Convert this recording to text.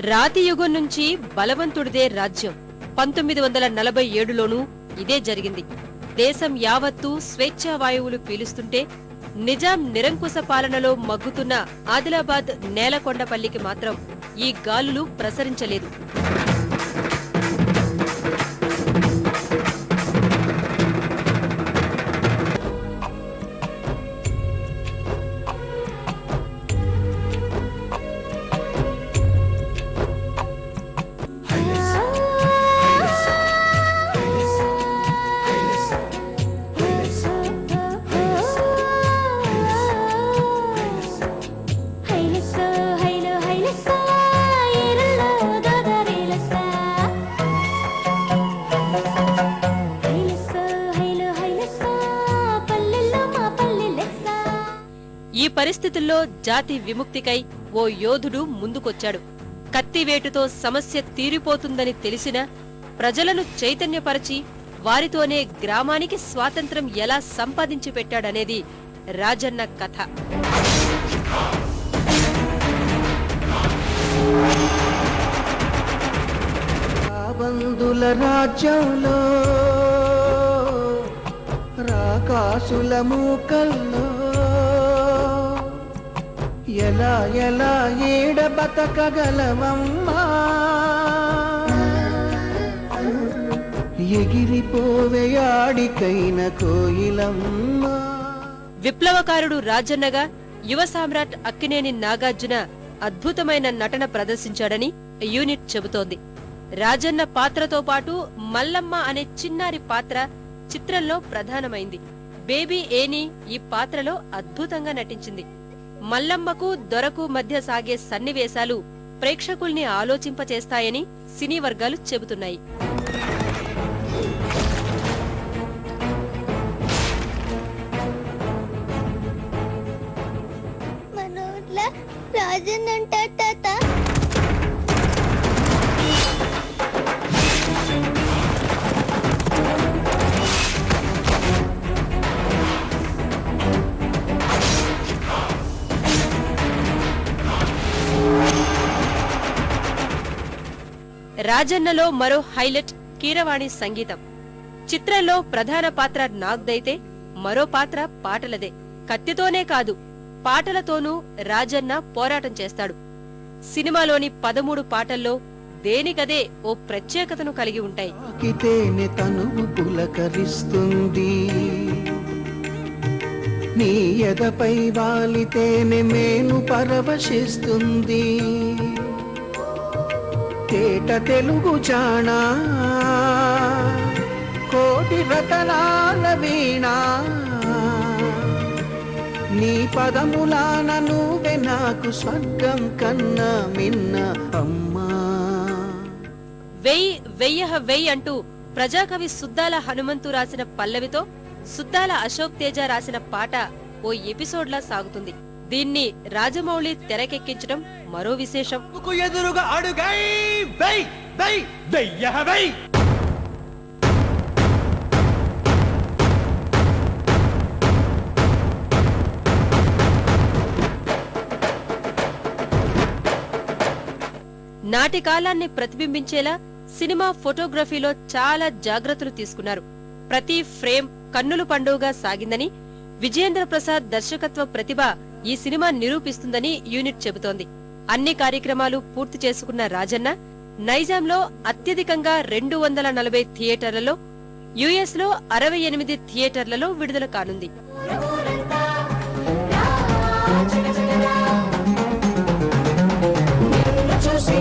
రాతి యుగం నుంచి బలవంతుడిదే రాజ్యం. పంతొమ్మిది వందల నలభై ఏడులోనూ ఇదే జరిగింది. దేశం యావత్తూ స్వేచ్ఛా వాయువులు పీలుస్తుంటే నిజాం నిరంకుశ పాలనలో మగ్గుతున్న ఆదిలాబాద్ నేలకొండపల్లికి మాత్రం ఈ గాలులు ప్రసరించలేదు. ఈ పరిస్థితుల్లో జాతి విముక్తికై ఓ యోధుడు ముందుకొచ్చాడు. కత్తివేటుతో సమస్య తీరిపోతుందని తెలిసిన ప్రజలను చైతన్యపరచి వారితోనే గ్రామానికి స్వాతంత్రం ఎలా సంపాదించి పెట్టాడనేది రాజన్న కథ. రాజ్యంలో రాకాసుల మూకల్లో ఎలా ఎలా ఏడ బతకగలవమ్మా ఎగిరిపోవే ఆడికైన విప్లవకారుడు రాజన్నగా యువ సామ్రాట్ అక్కినేని నాగార్జున అద్భుతమైన నటన ప్రదర్శించాడని యూనిట్ చెబుతోంది. రాజన్న పాత్రతో పాటు మల్లమ్మ అనే చిన్నారి పాత్ర చిత్రంలో ప్రధానమైంది. బేబీ ఏని ఈ పాత్రలో అద్భుతంగా నటించింది. మల్లమ్మకు దొరకు మధ్య సాగే సన్నివేశాలు ప్రేక్షకుల్ని ఆలోచింపచేస్తాయని సినీ వర్గాలు చెబుతున్నాయి. రాజన్ అంటారు తాత. రాజన్నలో మరో హైలైట్ కీరవాణి సంగీతం. చిత్రంలో ప్రధాన పాత్ర నాగ్దైతే మరో పాత్ర పాటలదే. కత్తితోనే కాదు పాటలతోనూ రాజన్న పోరాటం చేస్తాడు. సినిమాలోని పదమూడు పాటల్లో దేనికదే ఓ ప్రత్యేకతను కలిగి ఉంటాయి. నీ ఎదపై వాలితేనే మేను పరవశిస్తుంది. తేట తెలుగు చాణా. కోటి రతనాల వీణా. నీ పదములాన నువ్వే నాకు స్వర్గం కన్నా మిన్న అమ్మా. వెయ్యి వెయ్యహ వెయ్యి అంటూ ప్రజాకవి సుద్దాల హనుమంతు రాసిన పల్లవితో సుద్దాల అశోక్ తేజ రాసిన పాట ఓ ఎపిసోడ్లా సాగుతుంది. దీన్ని రాజమౌళి తెరకెక్కించడం మరో విశేషం. ఎదురుగా అడుగై వెయ్ వెయ్య వెయ్. నాటి కాలాన్ని ప్రతిబింబించేలా సినిమా ఫోటోగ్రఫీలో చాలా జాగ్రత్తలు తీసుకున్నారు. ప్రతి ఫ్రేమ్ కన్నుల పండుగగా సాగిందని విజయేంద్ర ప్రసాద్ దర్శకత్వ ప్రతిభ ఈ సినిమా నిరూపిస్తుందని యూనిట్ చెబుతోంది. అన్ని కార్యక్రమాలు పూర్తి చేసుకున్న రాజన్న నైజాంలో అత్యధికంగా రెండు వందల నలభై థియేటర్లలో యుఎస్లో అరవై ఎనిమిది థియేటర్లలో విడుదల కానుంది. చూసి